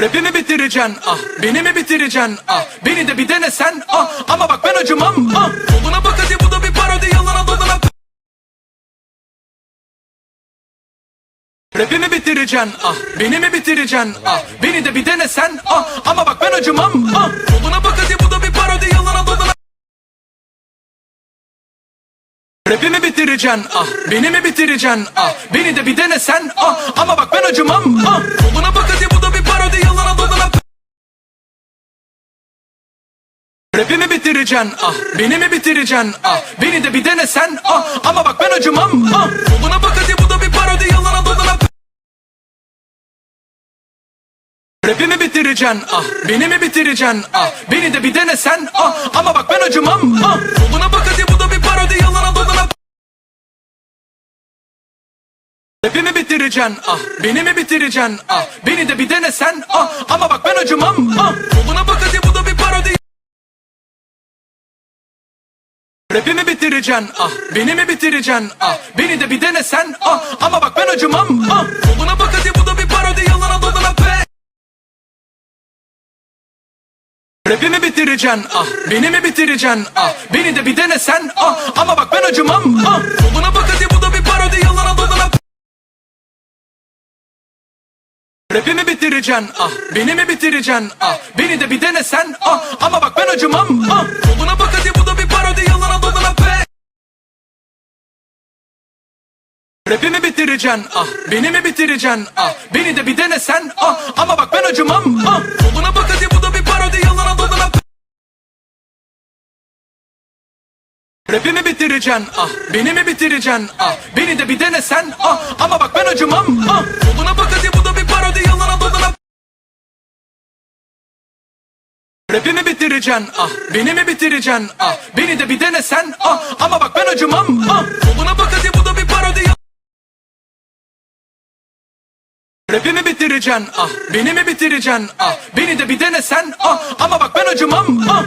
Rapimi bitireceksin? Ah Beni mi bitireceksin? Ah Beni de bir dene sen ah. Ama bak ben acımam ah. Buna bak hadi bu da bir parodi. Yalana dolana Rapimi bitireceksin? Ah Beni mi bitireceksin? Ah Beni de bir dene sen ah. Ama bak ben acımam ah. Buna bak hadi bu da bir parodi. Yalana dolana Rapimi bitireceksin? Ah Beni mi bitireceksin? Ah Beni de bir dene sen ah. Ama bak ben acımam ah Rapimi bitireceksin? Ah Beni mi bitireceksin? Ah Beni de bir dene sen ah. Ama bak ben acımam ah. Buna bak hadi bu da bir parodi. Yalana dolana Rapimi bitireceksin? Ah Beni mi bitireceksin? Ah Beni de bir dene sen ah. Ama bak ben acımam ah. Buna bak hadi bu da bir parodi. Yalana dolana Rapimi bitireceksin? Ah Beni mi bitireceksin? Ah Beni de bir dene sen ah. Ama bak ben acımam ah. Buna bak hadi Rapimi bitireceksin? Ah Beni mi bitireceksin? Ah Beni de bir dene sen ah. Ama bak ben acımam ah. Buna bak hadi bu da bir parodi. Yalana dolana be. Rapimi bitireceksin? Ah Beni mi bitireceksin? Ah Beni de bir dene sen ah. Ama bak ben acımam ah. Buna bak hadi bu da bir parodi. Yalana dolana Rapimi bitireceksin? Ah Beni mi bitireceksin? Ah Beni de bir dene sen ah. Ama bak ben acımam ah. Buna Rapimi bitireceksin? Ah Beni mi bitireceksin? Ah Beni de bir dene sen ah. Ama bak ben acımam ah. Buna bak hadi bu da bir parodi. Yalana dolana Rapimi bitireceksin? Ah Beni mi bitireceksin? Ah Beni de bir dene sen ah. Ama bak ben acımam ah. Buna bak hadi bu da bir parodi. Yalana dolana Rapimi bitireceksin? Ah Beni mi bitireceksin? Ah Beni de bir dene sen ah. Ama bak ben acımam Rapimi bitireceksin? Ah Beni mi bitireceksin? Ah Beni de bir dene sen. Ah Ama bak ben acımam. Ah